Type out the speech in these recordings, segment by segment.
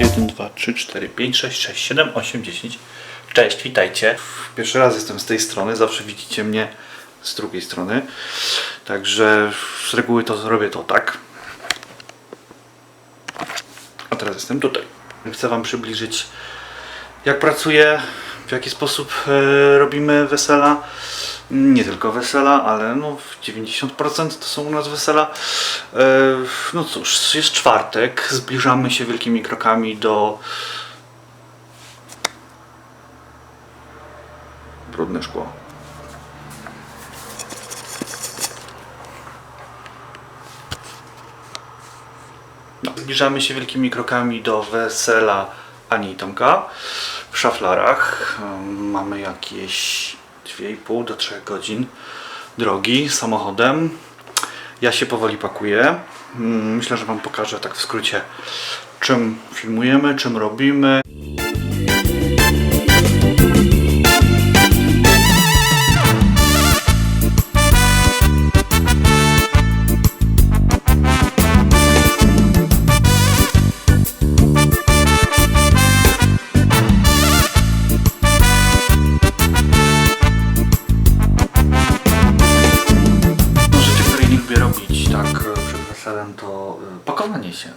Jeden, dwa, trzy, cztery, pięć, sześć, sześć, siedem, osiem, dziesięć. Cześć, witajcie. Pierwszy raz jestem z tej strony, zawsze widzicie mnie z drugiej strony. Także z reguły to robię to tak. A teraz jestem tutaj. Chcę Wam przybliżyć, jak pracuję, w jaki sposób e, robimy wesela. Nie tylko wesela, ale no w 90% to są u nas wesela. E, no cóż, jest czwartek, zbliżamy się wielkimi krokami do brudne szkło. No, zbliżamy się wielkimi krokami do wesela Ani i Tomka w szaflarach. Mamy jakieś 2,5 do 3 godzin drogi samochodem. Ja się powoli pakuję. Ym, Myślę, że Wam pokażę tak w skrócie, czym filmujemy, czym robimy. Się.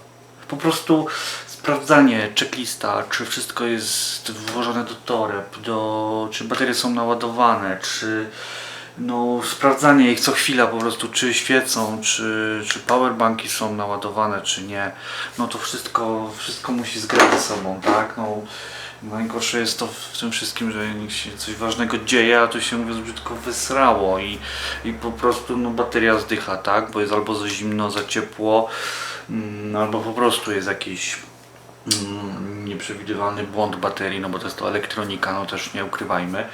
Po prostu sprawdzanie checklista, czy wszystko jest włożone do toreb, do, czy baterie są naładowane, czy no, sprawdzanie ich co chwila po prostu, czy świecą, czy, czy powerbanki są naładowane, czy nie. No to wszystko, wszystko musi zgrać ze sobą, tak? No, najgorsze jest to w tym wszystkim, że niech się coś ważnego dzieje, a to się mówiąc brzydko wysrało i, i po prostu no, bateria zdycha, tak? Bo jest albo za zimno, za ciepło, albo po prostu jest jakiś mm, nieprzewidywalny błąd baterii, no bo to jest to elektronika, no też nie ukrywajmy.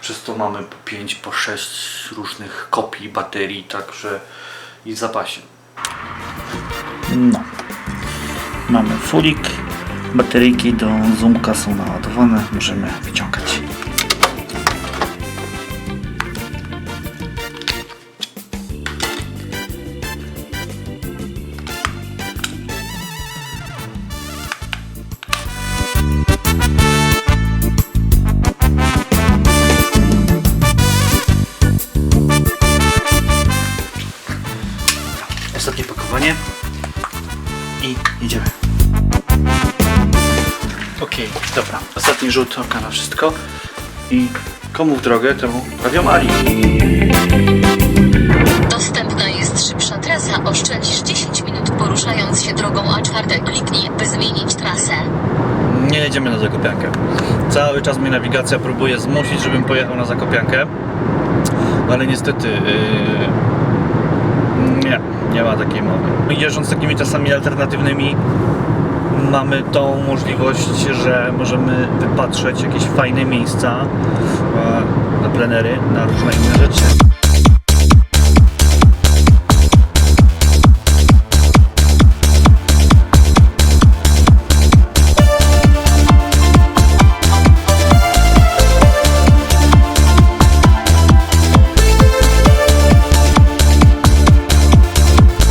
Przez to mamy po 5, po 6 różnych kopii baterii, także i w zapasie. No. Mamy fulik, bateryjki do zoomka są naładowane, możemy wyciągać. Okej, dobra. Ostatni rzut oka na wszystko. I komu w drogę, temu Radio Marii. Dostępna jest szybsza trasa. Oszczędzisz 10 minut poruszając się drogą A4. Kliknij, by zmienić trasę. Nie jedziemy na Zakopiankę. Cały czas mnie nawigacja próbuje zmusić, żebym pojechał na Zakopiankę. Ale niestety yy, nie, nie ma takiej mowy. Jeżdżąc takimi trasami alternatywnymi mamy tą możliwość, że możemy wypatrzeć jakieś fajne miejsca e, na plenery, na różne inne rzeczy.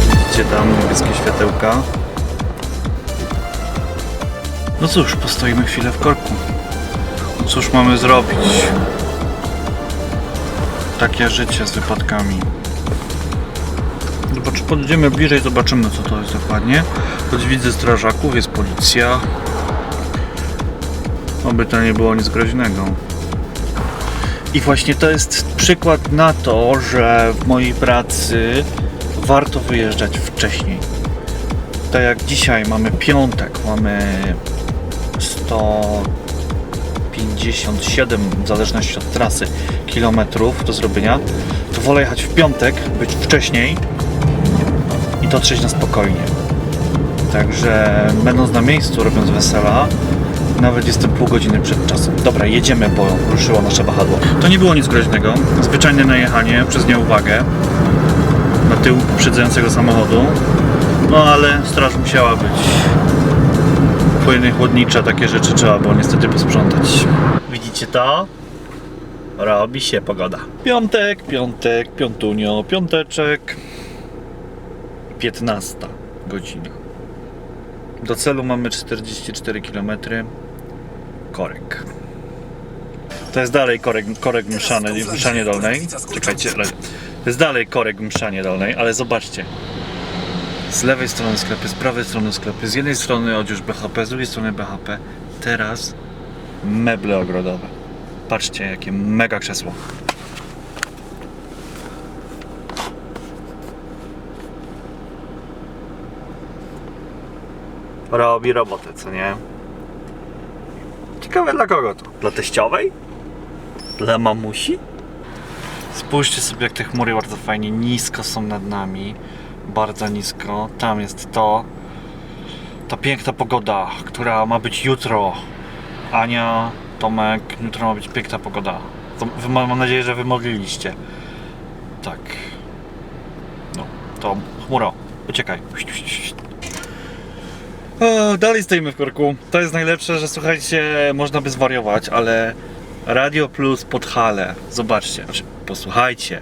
Widzicie tam. No cóż, postoimy chwilę w korku. Cóż mamy zrobić? Takie życie z wypadkami. Zobacz, bliżej, zobaczymy co to jest dokładnie. Choć widzę strażaków, jest policja. Oby to nie było nic groźnego. I właśnie to jest przykład na to, że w mojej pracy warto wyjeżdżać wcześniej. Tak jak dzisiaj mamy piątek, mamy 157 w zależności od trasy kilometrów do zrobienia, to wolę jechać w piątek, być wcześniej i dotrzeć na spokojnie. Także będąc na miejscu, robiąc wesela, nawet jestem pół godziny przed czasem. Dobra, jedziemy, bo ruszyło nasze wahadło. To nie było nic groźnego. Zwyczajne najechanie przez nieuwagę na tył poprzedzającego samochodu. No ale straż musiała być. Płyny chłodnicze, takie rzeczy trzeba było niestety posprzątać. Widzicie to? robi się pogoda. Piątek, piątek, piątunio, piąteczek. 15 godzina. Do celu mamy 44 km. Korek. To jest dalej korek, korek mszany, mszanie dolnej. Czekajcie, to jest dalej korek mszanie dolnej, ale zobaczcie. Z lewej strony sklepy, z prawej strony sklepy, z jednej strony odzież BHP, z drugiej strony BHP. Teraz meble ogrodowe. Patrzcie, jakie mega krzesło. Robi robotę, co nie? Ciekawe dla kogo to? Dla teściowej? Dla mamusi? Spójrzcie sobie, jak te chmury bardzo fajnie nisko są nad nami. Bardzo nisko. Tam jest to. Ta piękna pogoda, która ma być jutro. Ania, Tomek, jutro ma być piękna pogoda. To mam nadzieję, że wymodliliście. Tak. No, to chmuro, uciekaj. O, dalej stoimy w korku. To jest najlepsze, że słuchajcie, można by zwariować, ale Radio Plus pod hale. Zobaczcie, znaczy, posłuchajcie.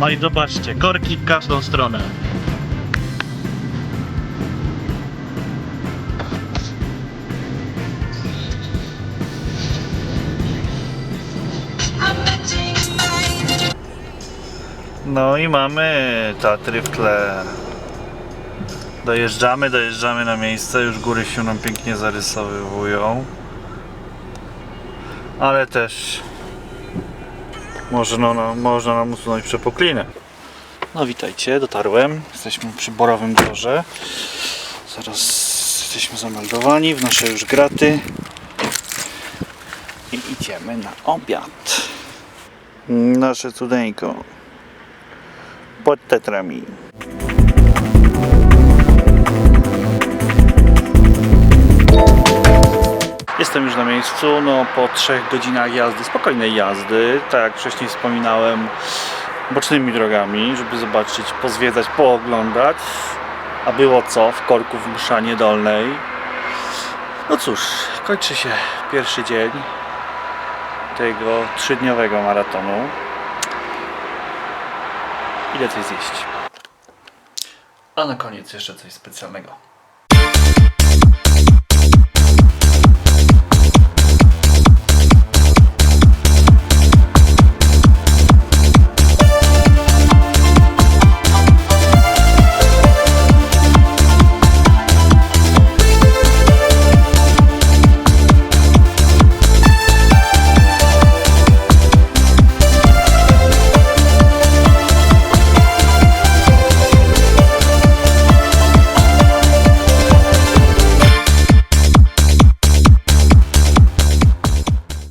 No i zobaczcie, korki w każdą stronę. No i mamy Tatry w tle. Dojeżdżamy, dojeżdżamy na miejsce, już góry się nam pięknie zarysowywują. Ale też można, nam- można nam usunąć przepoklinę. No witajcie, dotarłem. Jesteśmy przy Borowym Dworze. Zaraz jesteśmy zameldowani w nasze już graty. I idziemy na obiad. Nasze cudeńko. Pod tetrami. Jestem już na miejscu, no po trzech godzinach jazdy, spokojnej jazdy, tak jak wcześniej wspominałem, bocznymi drogami, żeby zobaczyć, pozwiedzać, pooglądać. A było co w korku w Mszanie Dolnej? No cóż, kończy się pierwszy dzień tego trzydniowego maratonu. Idę coś zjeść. A na koniec jeszcze coś specjalnego.